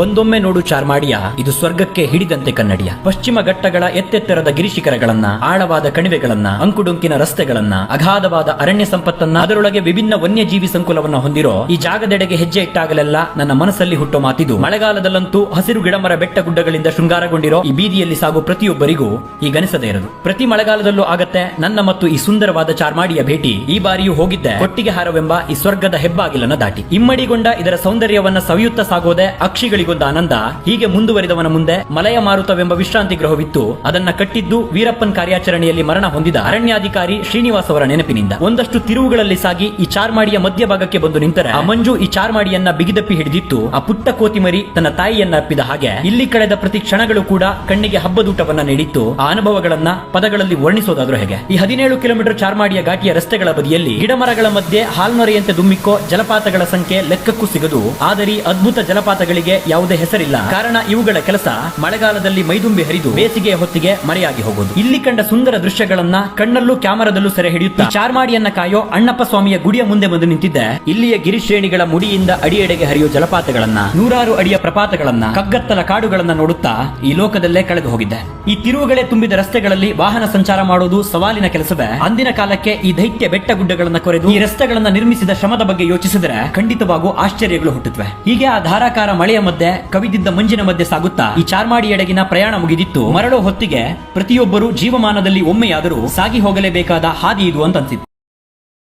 ಬಂದೊಮ್ಮೆ ನೋಡು ಚಾರ್ಮಾಡಿಯ, ಇದು ಸ್ವರ್ಗಕ್ಕೆ ಹಿಡಿದಂತೆ ಕನ್ನಡಿಯ. ಪಶ್ಚಿಮ ಘಟ್ಟಗಳ ಎತ್ತೆತ್ತರದ ಗಿರಿಶಿಖರಗಳನ್ನ, ಆಳವಾದ ಕಣಿವೆಗಳನ್ನ, ಅಂಕುಡೊಂಕಿನ ರಸ್ತೆಗಳನ್ನ, ಅಗಾಧವಾದ ಅರಣ್ಯ ಸಂಪತ್ತನ್ನ, ಅದರೊಳಗೆ ವಿಭಿನ್ನ ವನ್ಯಜೀವಿ ಸಂಕುಲವನ್ನ ಹೊಂದಿರೋ ಈ ಜಾಗದೆಡೆಗೆ ಹೆಜ್ಜೆ ಇಟ್ಟಾಗಲೆಲ್ಲ ನನ್ನ ಮನಸ್ಸಲ್ಲಿ ಹುಟ್ಟೋ ಮಾತಿದು. ಮಳೆಗಾಲದಲ್ಲಂತೂ ಹಸಿರು ಗಿಡಮರ ಬೆಟ್ಟ ಗುಡ್ಡಗಳಿಂದ ಶೃಂಗಾರಗೊಂಡಿರೋ ಈ ಬೀದಿಯಲ್ಲಿ ಸಾಗು ಪ್ರತಿಯೊಬ್ಬರಿಗೂ ಈ ಗನಿಸದೇ ಇರದು. ಪ್ರತಿ ಮಳೆಗಾಲದಲ್ಲೂ ಆಗತ್ತೆ ನನ್ನ ಮತ್ತು ಈ ಸುಂದರವಾದ ಚಾರ್ಮಾಡಿಯ ಭೇಟಿ. ಈ ಬಾರಿಯೂ ಹೋಗಿದ್ದೆ ಕೊಟ್ಟಿಗೆ ಹಾರವೆಂಬ ಈ ಸ್ವರ್ಗದ ಹೆಬ್ಬಾಗಿಲನ್ನ ದಾಟಿ. ಇಮ್ಮಡಿಗೊಂಡ ಇದರ ಸೌಂದರ್ಯವನ್ನ ಸವಿಯುತ್ತ ಸಾಗೋದೆ ಅಕ್ಷಿಗಳಿಗೊಂದು ಆನಂದ ಹೀಗೆ ಮುಂದುವರಿದವನ ಮುಂದೆ ಮಲಯ ಮಾರುತವೆಂಬ ವಿಶ್ರಾಂತಿ ಗೃಹವಿತ್ತು ಅದನ್ನ ಕಟ್ಟಿದ್ದು ವೀರಪ್ಪನ್ ಕಾರ್ಯಾಚರಣೆಯಲ್ಲಿ ಮರಣ ಹೊಂದಿದ ಅರಣ್ಯಾಧಿಕಾರಿ ಶ್ರೀನಿವಾಸ್ ಅವರ ನೆನಪಿನಿಂದ. ಒಂದಷ್ಟು ತಿರುವುಗಳಲ್ಲಿ ಸಾಗಿ ಈ ಚಾರ್ಮಾಡಿಯ ಮಧ್ಯಭಾಗಕ್ಕೆ ಬಂದು ನಿಂತರೆ, ಆ ಮಂಜು ಈ ಚಾರ್ಮಾಡಿಯನ್ನ ಬಿಗಿದಪ್ಪಿ ಹಿಡಿದಿತ್ತು. ಆ ಪುಟ್ಟ ಕೋತಿಮರಿ ತನ್ನ ತಾಯಿಯನ್ನ ಅಪ್ಪಿದ ಹಾಗೆ, ಇಲ್ಲಿ ಕಳೆದ ಪ್ರತಿ ಕ್ಷಣಗಳು ಕೂಡ ಕಣ್ಣಿಗೆ ಹಬ್ಬದೂಟವನ್ನ ನೀಡಿತ್ತು. ಆ ಅನುಭವಗಳನ್ನ ಪದಗಳಲ್ಲಿ ವರ್ಣಿಸೋದಾದ್ರೂ ಹೇಗೆ. ಈ ಹದಿನೇಳು ಕಿಲೋಮೀಟರ್ ಚಾರ್ಮಾಡಿಯ ಘಾಟಿಯ ರಸ್ತೆಗಳ ಬದಿಯಲ್ಲಿ ಗಿಡಮರಗಳ ಮಧ್ಯೆ ಹಾಲ್ನೊರೆಯಂತೆ ದುಮ್ಮಿಕ್ಕೋ ಜಲಪಾತಗಳ ಸಂಖ್ಯೆ ಲೆಕ್ಕಕ್ಕೂ ಸಿಗದು, ಆದರೆ ಅದ್ಭುತ ಜಲಪಾತಗಳಿಗೆ ಯಾವುದೇ ಹೆಸರಿಲ್ಲ. ಕಾರಣ ಇವುಗಳ ಕೆಲಸ ಮಳೆಗಾಲದಲ್ಲಿ ಮೈದುಂಬಿ ಹರಿದು ಬೇಸಿಗೆಯ ಹೊತ್ತಿಗೆ ಮರೆಯಾಗಿ ಹೋಗುವುದು ಇಲ್ಲಿ ಕಂಡ ಸುಂದರ ದೃಶ್ಯಗಳನ್ನ ಕಣ್ಣಲ್ಲೂ ಕ್ಯಾಮರಾದಲ್ಲೂ ಸೆರೆ ಹಿಡಿಯುತ್ತಾ ಚಾರ್ಮಾಡಿಯನ್ನ ಕಾಯೋ ಅಣ್ಣಪ್ಪ ಸ್ವಾಮಿಯ ಗುಡಿಯ ಮುಂದೆ ಬಂದು ನಿಂತಿದ್ದೆ. ಇಲ್ಲಿಯ ಗಿರಿಶ್ರೇಣಿಗಳ ಮುಡಿಯಿಂದ ಅಡಿಯೆಡೆಗೆ ಹರಿಯೋ ಜಲಪಾತಗಳನ್ನ ನೂರಾರು ಅಡಿಯ ಪ್ರಪಾತಗಳನ್ನ ಕಗ್ಗತ್ತಲ ಕಾಡುಗಳನ್ನ ನೋಡುತ್ತಾ ಈ ಲೋಕದಲ್ಲೇ ಕಳೆದು ಹೋಗಿದ್ದೆ. ಈ ತಿರುವುಗಳೇ ತುಂಬಿದ ರಸ್ತೆಗಳಲ್ಲಿ ವಾಹನ ಸಂಚಾರ ಮಾಡೋದು ಸವಾಲಿನ ಕೆಲಸವೇ. ಅಂದಿನ ಕಾಲಕ್ಕೆ ಈ ದೈತ್ಯ ಬೆಟ್ಟ ಗುಡ್ಡಗಳನ್ನ ಕೊರೆದು ಈ ರಸ್ತೆಗಳನ್ನ ನಿರ್ಮಿಸಿದ ಶ್ರಮದ ಬಗ್ಗೆ ಯೋಚಿಸಿದರೆ ಖಂಡಿತವಾಗೂ ಆಶ್ಚರ್ಯಗಳು ಹುಟ್ಟುತ್ತವೆ ಹೀಗೆ ಆ ಧಾರಾಕಾರ ಮಳೆಯ ಮಧ್ಯೆ ಕವಿದಿದ್ದ ಮಂಜಿನ ಮಧ್ಯೆ ಸಾಗುತ್ತಾ, ಈ ಚಾರ್ಮಾಡಿಯೆಡೆಗಿನ ಪ್ರಯಾಣ ಮುಗಿದಿತ್ತು. ಮರಳೋ ಹೊತ್ತಿಗೆ ಪ್ರತಿಯೊಬ್ಬರು ಜೀವಮಾನದಲ್ಲಿ ಒಮ್ಮೆಯಾದರೂ ಸಾಗಿ ಹೋಗಲೇಬೇಕಾದ ಹಾದಿ ಇದು ಅಂತ ಅನ್ಸಿತ್ತು